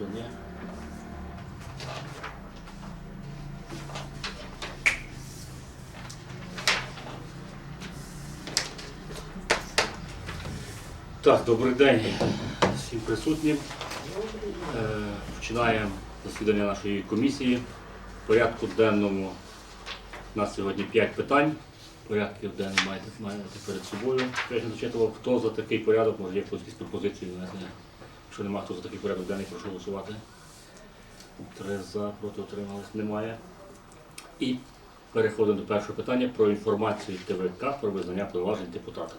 Ні. Так, добрий день всім присутнім. Е, Починаємо засідання нашої комісії. В порядку денному у нас сьогодні 5 питань. Порядків денних маєте, маєте перед собою. Я не зачитував, хто за такий порядок, може є якісь пропозиції внести. Якщо немає, хто за такий порядок денний, прошу голосувати. Три за, проти утримались, немає. І переходимо до першого питання про інформацію ТВК про визнання повноважень депутата.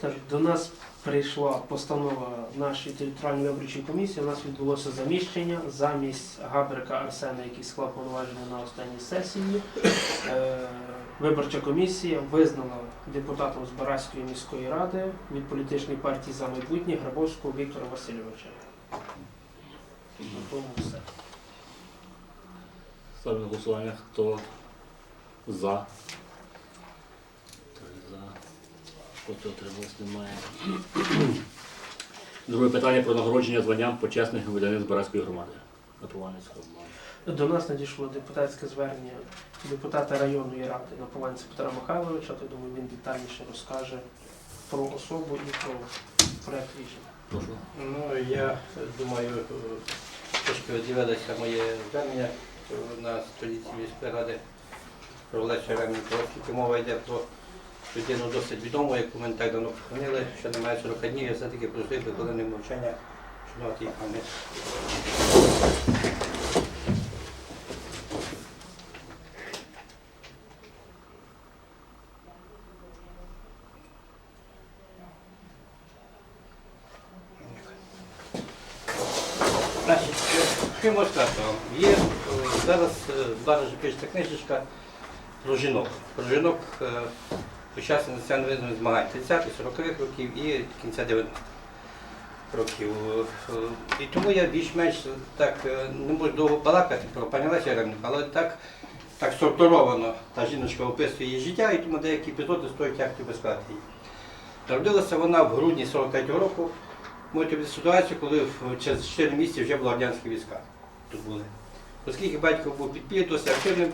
Так, до нас прийшла постанова нашої територіальної виборчої комісії. У нас відбулося заміщення замість Габрика Арсена, який склав повноваження на останній сесії. Е, Виборча комісія визнала депутатом Збаразької міської ради від політичної партії за майбутнє Грабовського Віктора Васильовича. Все. Ставлю на голосування, хто за. Три за. Проти утримались, немає. Друге питання про нагородження званням почесних громадянин Збаразької громади. Катуванець громади. До нас надійшло депутатське звернення депутата районної ради Наполанця Петра Михайловича. То думаю, він детальніше розкаже про особу і про проект рішення. Прошу. Ну, я думаю, трошки з'явилося моє звернення на століці міської ради про Леся Ременко, оскільки мова йде про людину досить відому, яку ми так давно похоронили, що немає 40 днів, я все-таки просив би хвилини мовчання шанувати їх пам'ять. Значить, що можу сказати? Є е, зараз е, зараз пишеться книжечка про жінок. Про жінок е, учасниць національно-визвольних змагань 30-40-х років і кінця 90-х років. Е, І тому я більш-менш так е, не можу довго балакати про пані Лесі Яремник, але так, так сортировано та жіночка описує її життя, і тому деякі епізоди стоять як тобі сказати її. Народилася вона в грудні 43-го року. Від ситуацію, коли через 4 місяці вже були радянські війська тут були. Оскільки батько був підпільний, досить активним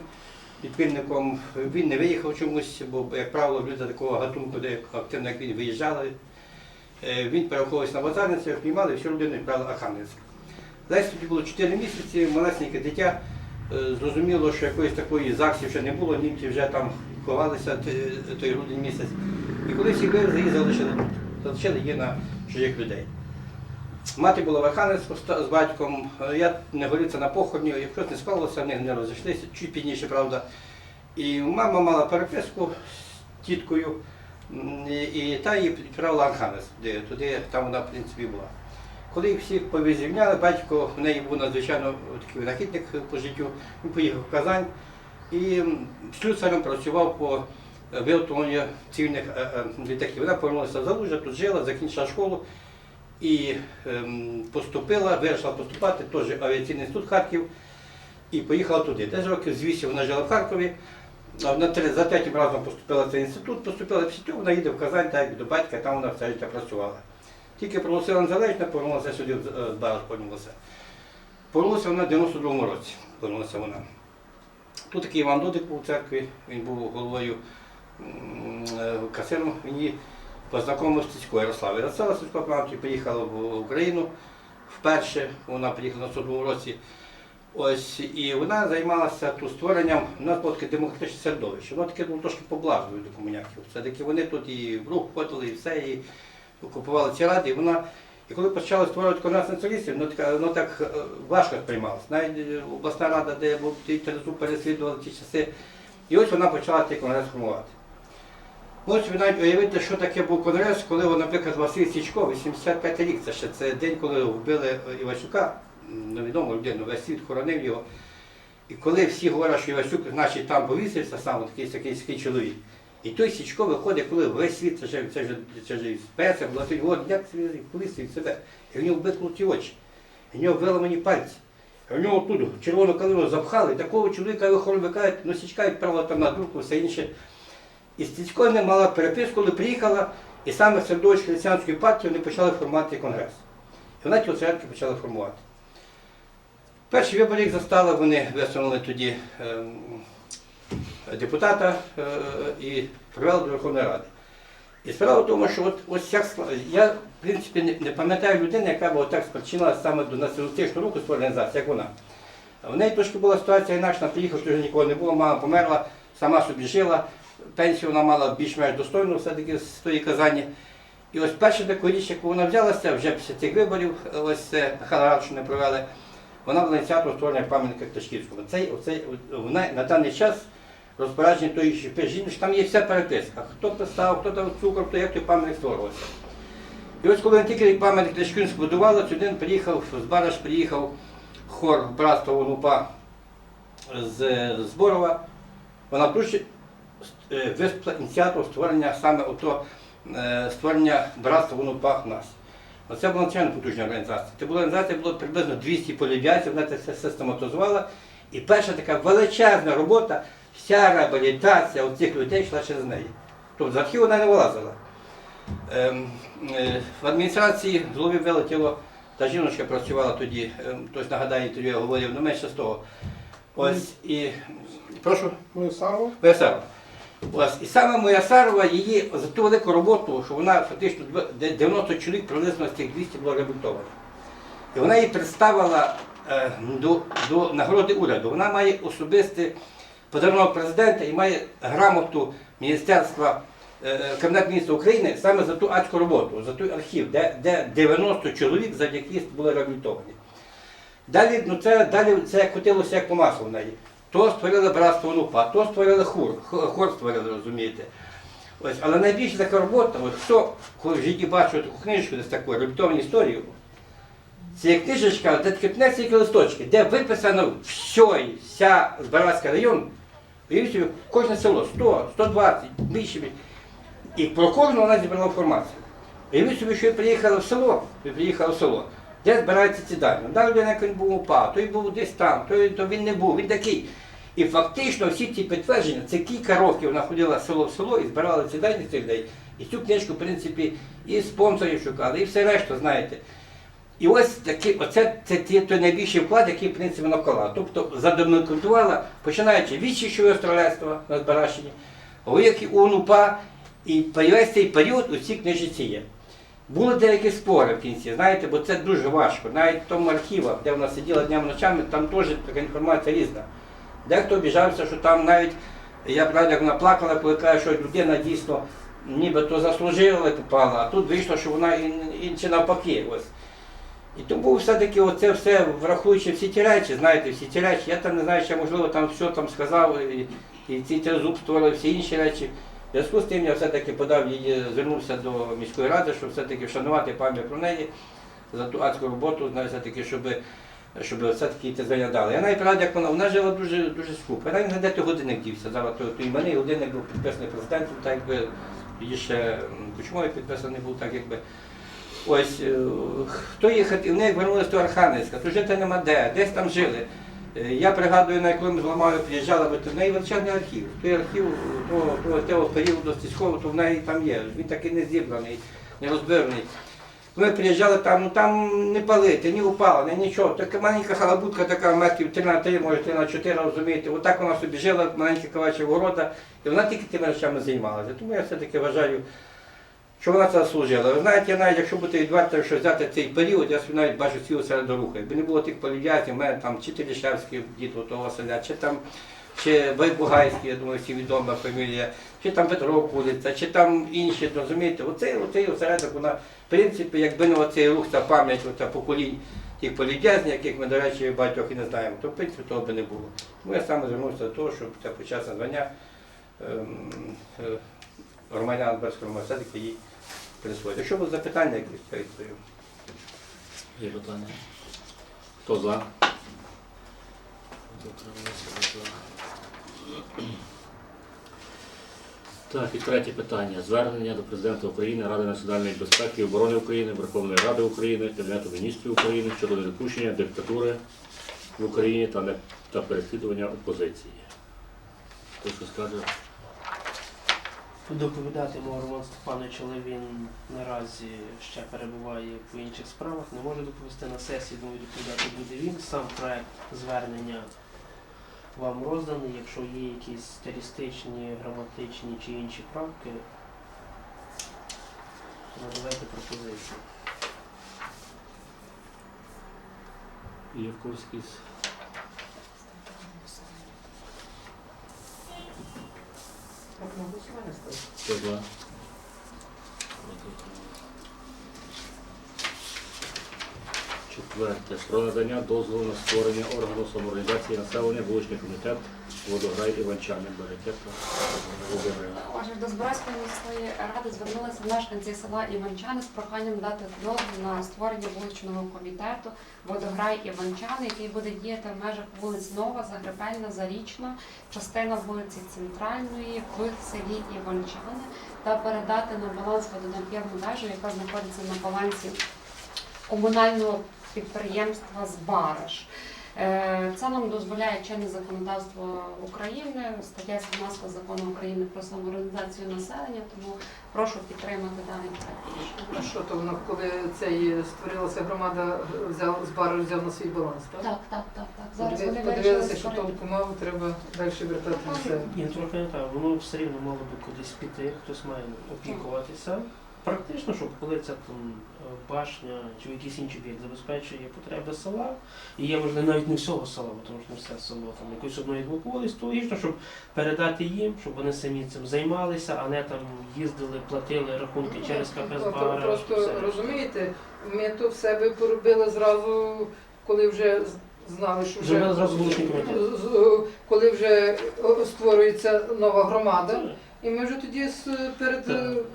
підпільником, він не виїхав чомусь, бо, як правило, люди такого гатунку, де активно як він виїжджали. Е, Він переховувався на базарниці, піймали, всю родину відправили в Архангельськ. Лесі тоді було 4 місяці, малесеньке дитя. Е, Зрозуміло, що якоїсь такої ЗАГСів ще не було, німці вже там ховалися той грудень місяць. І коли всі вивезли, її залишили. Залишили її на чужих людей. Мати була в Архангельську з батьком. Е, Я не це на похороні, якщо не склалося, вони не розійшлися, чуть пізніше, правда. І мама мала переписку з тіткою, і, та її відправила в Архангельськ, де туди там вона в принципі була. Коли їх всіх повізрівняли, батько в неї був надзвичайно такий винахідник по життю, він поїхав в Казань і слюсарем працював по е, виготовленню цивільних е, літаків. Вона повернулася в Залужжя, тут жила, закінчила школу і ем, поступила, вирішила поступати, теж авіаційний інститут Харків, і поїхала туди. Десь років з 8 вона жила в Харкові, а за третім разом поступила в цей інститут, поступила після цього, вона їде в Казань, так як до батька, там вона все життя працювала. Тільки проголосила незалежно, повернулася сюди, в з Бараш повернулася. Повернулася вона в 92-му році. Повернулася вона. Тут такий Іван Додик був у церкві, він був головою е, касиром, познайомив з Стецькою Ярославою. Ярослава Стецько Павловна приїхала в Україну вперше, вона приїхала на 42 році. Ось, і вона займалася тут створенням, у нас було таке демократичне середовище. Воно таке було трошки поблажливо до комуняків. Все-таки вони тут і в рух входили, і все, і окупували ці ради. І вона, і коли почали створювати конгрес націоналістів, воно так, воно так е, важко сприймалося. Навіть е, обласна рада, де був ті переслідували ті часи. І ось вона почала цей конгрес формувати. Ось ви навіть уявити, що таке був конгрес, коли, наприклад, Василь Січко, 85 рік, це ще це день, коли вбили е, Івасюка, невідому людину, весь світ хоронив його. І коли всі говорять, що Івасюк, значить, там повісився сам, такий такий, такий чоловік. І той Січко виходить, коли весь світ, це вже, це вже, це спеся, була той, от як повісив себе. І в нього виклуті очі, і в нього виламані пальці. І в нього тут червону калину запхали, такого чоловіка виховують, ну Січка відправила там на друку, все інше. І Стецько не мала переписку, коли приїхала, і саме в середовищі християнської партії вони почали формувати конгрес. І вона ті осередки почали формувати. Перший вибор їх застали, вони висунули тоді ем, депутата е, і привели до Верховної Ради. І справа в тому, що от, ось як я, в принципі, не, пам'ятаю людини, яка б отак спричинила саме до націоналістичного руху свою організацію, як вона. В неї трошки була ситуація інакша, вона приїхала, що вже нікого не було, мама померла, сама собі жила, пенсію вона мала більш-менш достойну все-таки з тої Казані. І ось перша така річ, яку вона взялася вже після цих виборів, ось це Радшину провели, вона була ініціатором створення пам'ятника Кташківському. Цей, оцей, вона на даний час розпорядження тої жінки, там є вся переписка. Хто писав, хто там цукор, хто як той пам'ятник створювався. І ось коли тільки пам'ятник Кташківському будували, сюди приїхав, з Бараш приїхав хор братства УНУПА з Зборова. Вона дуже виступила ініціатором створення саме ото, е, створення братства УНУПА нас. Оце була надзвичайно потужна організація. Це була організація, було приблизно 200 полів'язів, вона це все систематизувала. І перша така величезна робота, вся реабілітація цих людей йшла через неї. Тобто з архіву вона не вилазила. Ем, е, В адміністрації з голови вилетіло, та жіночка працювала тоді, ем, хтось нагадає, тоді я говорив, ну менше з того. Ось і прошу. Сарова? Моясарова. Ось, і саме Моясарова її за ту велику роботу, що вона фактично 90 чоловік приблизно з цих 200 було реабілітовано. І вона її представила е, до, до нагороди уряду. Вона має особистий подарунок президента і має грамоту Міністерства е, Кабінету міністрів України саме за ту адську роботу, за той архів, де, де 90 чоловік завдяки були реабілітовані. Далі, ну це, далі це котилося як по маслу в неї. То створили братство УНУПА, то створили хор, хор створили, розумієте. Ось, але найбільша така робота, ось хто коли в житті бачив таку книжку, десь таку реабілітовану історію, це книжечка, де такі тільки листочки, де виписано все, вся Збаразький район, собі, кожне село, 100, 120, більше. І про кожного вона зібрала інформацію. Уявіть собі, що ви приїхали в село, ви приїхали в село, де збираються ці дані. Да, людина, він був упав, той був десь там, той, то він не був, він такий. І фактично всі ці підтвердження, це кілька років вона ходила село в село і збирала ці дані цих людей. І цю книжку, в принципі, і спонсорів шукали, і все решта, знаєте. І ось такі, оце це ті, той найбільший вклад, який в принципі вона вклала. Тобто задокументувала, починаючи від Січового стрілецтва на Збаращині, вояки УНУПА, і весь цей період у цій книжці є. Були деякі спори в кінці, знаєте, бо це дуже важко. Навіть в тому архівах, де вона сиділа днями ночами, там теж така інформація різна. Дехто обіжався, що там навіть, я правда, як вона плакала, коли каже, що людина дійсно нібито заслужила попала, а тут вийшло, що вона і, і навпаки. Ось. І тому все-таки оце все, врахуючи всі ті речі, знаєте, всі ті речі, я там не знаю, ще можливо там все там сказав, і, і ці тризуб створили всі інші речі. В зв'язку з тим я все-таки подав її, звернувся до міської ради, щоб все-таки вшанувати пам'ять про неї за ту адську роботу, все-таки, щоб, щоб все-таки це звання дали. Я навіть як вона, вона жила дуже, дуже скупо. Я навіть той годинник дівся. Зараз той, той іменний годинник був підписаний президентом, так якби її ще м, Кучмою підписаний був, так якби. Ось е, хто їхати, в них вернулися до Архангельська, то жити нема де, десь там жили. Е, Я пригадую, на якому з Ламаю приїжджала, бо в неї величезний архів. Той архів того, періоду стільського, то в неї там є. Він такий не зібраний, не розбираний. Ми приїжджали там, ну там не палити, ні упало, ні нічого. Така маленька халабутка, така метрів 3 на 3, може 3 на 4, розумієте. Отак вона собі жила, маленька ковача ворота, і вона тільки тими речами займалася. Тому я все-таки вважаю, що вона це заслужила. Ви знаєте, навіть якщо бути відвертим, що взяти цей період, я собі навіть бачу цілу серед руху. Якби не було тих полів'язів, в мене там чи Телішевський, дід у того Василя, чи там чи Байбугайський, я думаю, всі відома фамілія, чи там Петро Кулиця, чи там інші, розумієте, оцей, оцей осередок, вона, в принципі, якби не оцей рух, ця пам'ять, оця поколінь тих полів'язнів, яких ми, до речі, багатьох і не знаємо, то в принципі того би не було. Тому я саме звернувся до того, щоб це почесне звання ем, е, громадян Берського все-таки їй присвоїти. Якщо будуть запитання якісь, я відповім. Є питання? Хто за. Так, і третє питання. Звернення до Президента України, Ради національної безпеки і оборони України, Верховної Ради України, Кабінету міністрів України щодо недопущення диктатури в Україні та, не, та переслідування опозиції. Хто що скаже? Доповідатиме Роман Степанович, але він наразі ще перебуває по інших справах, не може доповісти на сесії, думаю, доповідати буде він. Сам проект звернення вам розданий. Якщо є якісь стилістичні, граматичні чи інші правки, надавайте пропозиції. Є в когось якісь Хто за? Четверте. Про надання дозволу на створення органу самоорганізації населення, вуличний комітет, водограй Іванчани, Берекетка, Володимирівна. Отже, до Збройської міської ради звернулися мешканці села Іванчани з проханням дати дозвіл на створення вуличного комітету Водограй Іванчани, який буде діяти в межах вулиць Нова, Загребельна, Зарічна, частина вулиці Центральної в селі Іванчани та передати на баланс водонапірну вежу, яка знаходиться на балансі комунального підприємства Збараж. Е, Це нам дозволяє чинне законодавство України, стаття 17 закону України про самоорганізацію населення, тому прошу підтримати даний проект. А що то воно, коли цей створилася громада, взяв з бару взяв на свій баланс, так? Так, так, так, так. Зараз вони Подивилися, що тонку мову треба далі вертати на себе. Ні, трохи не так. Воно все рівно мало би кудись піти, хтось має опікуватися. Практично, щоб коли ця там е, башня чи якийсь інший об'єкт забезпечує потреби села, і є можливо навіть не всього села, бо тому що не все село там якось одної вулиць, то логічно, щоб передати їм, щоб вони самі цим займалися, а не там їздили, платили рахунки через КП Ну, Збара. Просто розумієте, ми то в себе поробили зразу, коли вже знали, що вже Зробили зразу коли вже створюється нова громада. І ми вже тоді з перед.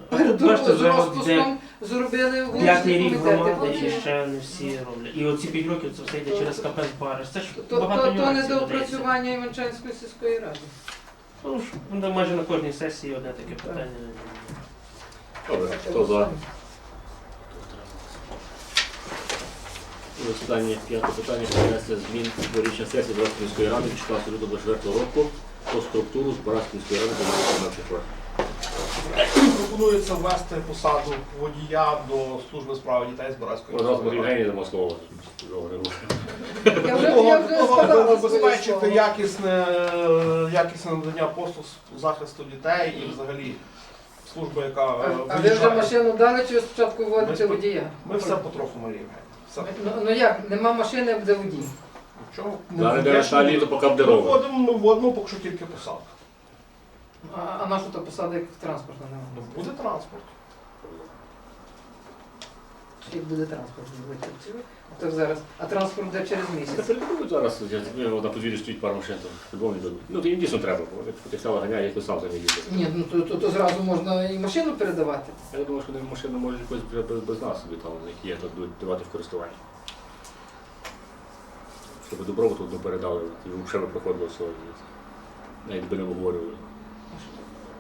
Перед бачите, розпуском зробили П'ятий вуличні рік громади комітети. і ще не всі роблять. І оці п'ять років це все йде через КП Збара. Це ж То, багато то, то нюансів не додається. доопрацювання Іванчанської сільської ради. Ну, ж, ну, майже на кожній сесії одне таке питання. Добре, хто за? І останнє п'яте питання про внесення змін до рішення сесії Збаразької міської ради від 14 лютого 24 року про структуру Збаразької ради виконавчих органів. Пропонується ввести посаду водія до служби справи дітей з ми Євгенії дамо слово. Я вже, я вже сказала своє Забезпечити слово. якісне, якісне надання послуг з захисту дітей і взагалі служба, яка е, А ви вже виїжджає. машину дали чи спочатку вводите водія? Ми все потроху малюємо. Все. Ну, ну як, нема машини, а буде водій. Чого? Зараз де на літо поки Ми вводимо, ми вводимо поки що тільки посадку. А, а на що то посада, як транспортна нема? Ну, буде транспорт. Як буде транспорт? буде? То зараз. А транспорт буде через Та місяць. передадуть зараз, я знаю, на подвір'ї стоїть пару машин, то по-любому не дадуть. Ну, то їм дійсно треба, бо вони потенціал ганяє, як сам за ним їздити. Ні, ну то, то, то зразу можна і машину передавати. Я думаю, що вони машину можуть якось вже без, без нас собі там, які є, то будуть давати в користування. Щоб добробуту передали, і взагалі проходило сьогодні. Навіть би не обговорювали.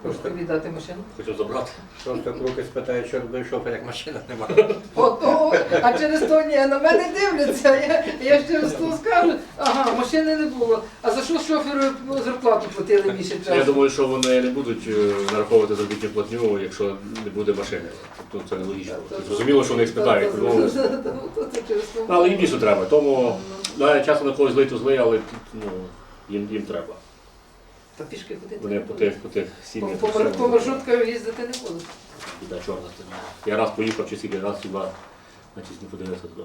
Хочете віддати машину? Хочемо забрати. Просто руки спитають, що робив шофер, як машина немає. Ото, а через то ні, на мене дивляться. Я, я ж через то скажу, ага, машини не було. А за що шоферу зарплату платили місяць Я часу? думаю, що вони не будуть е, нараховувати заробітну платню, якщо не буде машини. Тобто це нелогічно. Зрозуміло, що вони їх спитають. ну, Але їм дійсно треба. Тому да, часом на когось злий, то злий, але ну, їм, їм треба. Та пішки ходити. Вони не по будуть. тих, по тих сім'ях. по, мар- по маршрутках їздити не будуть. Біда чорна стоїть. Я раз поїхав, чи скільки раз хіба, значить не подивився туди.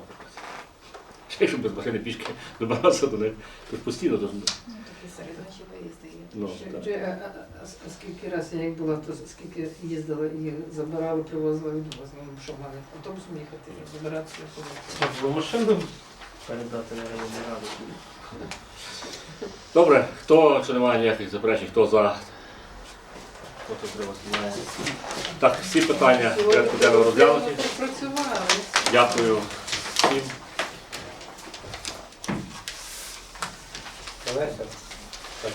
Ще щоб без машини пішки добиратися до них. Тож постійно то ну, Ще- так. ще, а- а- а- а Скільки разів я як була, то скільки їздила і забирали, привозили, відвозили. Ну, Що в мене автобусом їхати, забиратися. Бо машину передати на раду. Добре, хто, якщо немає ніяких заперечень, хто за? Хто тут тримає? Так, всі питання порядку денного розглянуті. Дякую всім. Олеся, так